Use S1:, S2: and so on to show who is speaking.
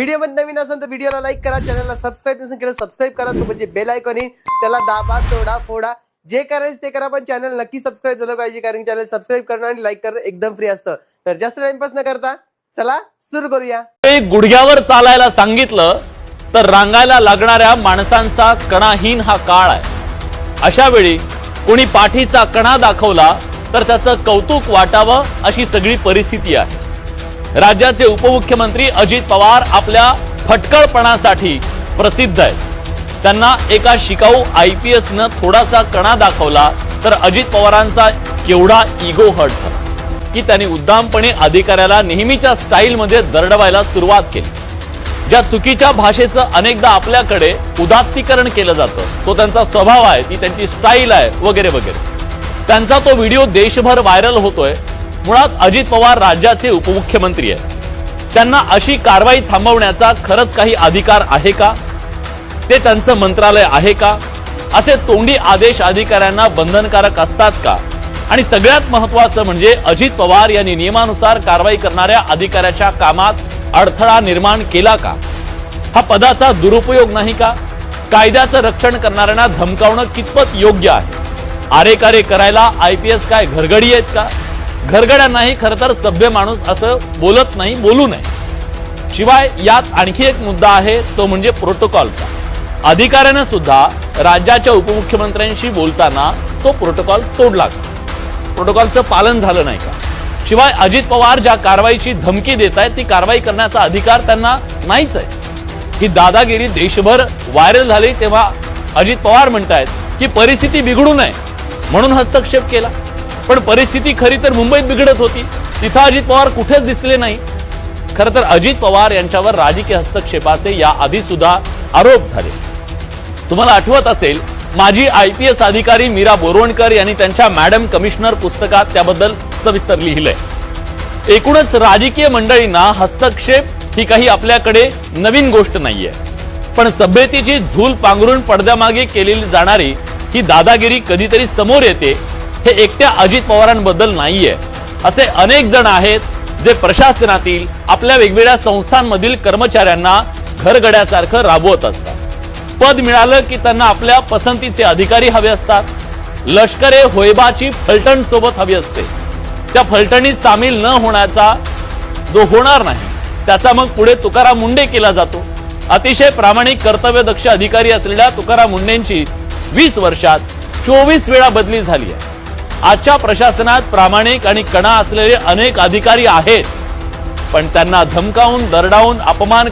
S1: व्हिडिओमध्ये नवीन असेल तर व्हिडिओला लाईक करा चॅनलला सबस्क्राईब नसेल केलं सबस्क्राईब करा. सोबत जे बेल आयकॉन येईल त्याला दाबा तोडा फोडा. जे करायचं ते करा पण चॅनल नक्की सबस्क्राईब झालं पाहिजे कारण चॅनल सबस्क्राईब करणं आणि लाईक करणं एकदम फ्री असतं. तर जास्त टाइमपास न करता चला सुरू करूया.
S2: गुडघ्यावर चालायला सांगितलं तर रांगायला लागणाऱ्या माणसांचा कणाहीन हा काळ आहे. अशा वेळी कोणी पाठीचा कणा दाखवला तर त्याचं कौतुक वाटावं अशी सगळी परिस्थिती आहे. राज्याचे उपमुख्यमंत्री अजित पवार आपल्या फटकळपणासाठी प्रसिद्ध आहेत. त्यांना एका शिकाऊ आय पी एसनं न थोडासा कणा दाखवला तर अजित पवारांचा केवढा इगो हर्ट झाला. की त्यांनी उद्दामपणे अधिकाऱ्याला नेहमीच्या स्टाईलमध्ये दरडवायला सुरुवात केली. ज्या चुकीच्या भाषेचं अनेकदा आपल्याकडे उदात्तीकरण केलं जातं तो त्यांचा स्वभाव आहे ती त्यांची स्टाईल आहे वगैरे वगैरे. त्यांचा तो व्हिडिओ देशभर व्हायरल होतोय मुळात अजित पवार राज्याचे उपमुख्यमंत्री आहेत. त्यांना अशी कारवाई थांबवण्याचा खरंच काही अधिकार आहे का? ते त्यांचं मंत्रालय आहे का? असे तोंडी आदेश अधिकाऱ्यांना बंधनकारक असतात का? आणि सगळ्यात महत्वाचं म्हणजे अजित पवार यांनी नियमानुसार कारवाई करणाऱ्या अधिकाऱ्याच्या कामात अडथळा निर्माण केला का? हा पदाचा दुरुपयोग नाही का? कायद्याचं रक्षण करणाऱ्यांना धमकावणं कितपत योग्य आहे? आरेकारे करायला आय पी एस काय घरगडी आहेत का? घरगड्यांनाही खरं तर सभ्य माणूस असं बोलत नाही बोलू नये. शिवाय यात आणखी एक मुद्दा आहे तो म्हणजे प्रोटोकॉलचा. अधिकाऱ्यानं सुद्धा राज्याच्या उपमुख्यमंत्र्यांशी बोलताना तो प्रोटोकॉल तोडला. का प्रोटोकॉलचं पालन झालं नाही का? शिवाय अजित पवार ज्या कारवाईची धमकी देत आहेत ती कारवाई करण्याचा अधिकार त्यांना नाहीच आहे. ही दादागिरी देशभर व्हायरल झाली तेव्हा अजित पवार म्हणतायत की परिस्थिती बिघडू नये म्हणून हस्तक्षेप केला. पण परिस्थिती खरी तर मुंबईत बिघडत होती. तिथं अजित पवार कुठेच दिसले नाही. खरं तर अजित पवार यांच्यावर राजकीय हस्तक्षेपाचे या आधी सुद्धा आरोप झाले. तुम्हाला आठवत असेल माजी आय पी एस अधिकारी मीरा बोरवणकर यांनी त्यांच्या मॅडम कमिशनर पुस्तकात त्याबद्दल सविस्तर लिहिलंय. एकूणच राजकीय मंडळींना हस्तक्षेप ही काही आपल्याकडे नवीन गोष्ट नाहीये. पण सभ्यतेची झूल पांघरून पडद्यामागे केलेली जाणारी ही दादागिरी कधीतरी समोर येते हे एकट्या अजित पवारांबद्दल नाहीये. असे अनेक जण आहेत जे प्रशासनातील आपल्या वेगवेगळ्या संस्थांमधील कर्मचाऱ्यांना घरगड्यासारखं राबवत असतात. पद मिळालं की त्यांना आपल्या पसंतीचे अधिकारी हवे असतात. लष्करे होयबाची फलटण सोबत हवी असते. त्या फलटणीत सामील न होण्याचा जो होणार नाही त्याचा मग पुढे तुकाराम मुंडे केला जातो. अतिशय प्रामाणिक कर्तव्यदक्ष अधिकारी असलेल्या तुकाराम मुंडेंची वीस वर्षात चोवीस वेळा बदली झाली आहे. आजच्या प्रशासनात प्रामाणिक आणि कणा असलेले अनेक अधिकारी आहेत. पण त्यांना धमकावून दरडावून अपमान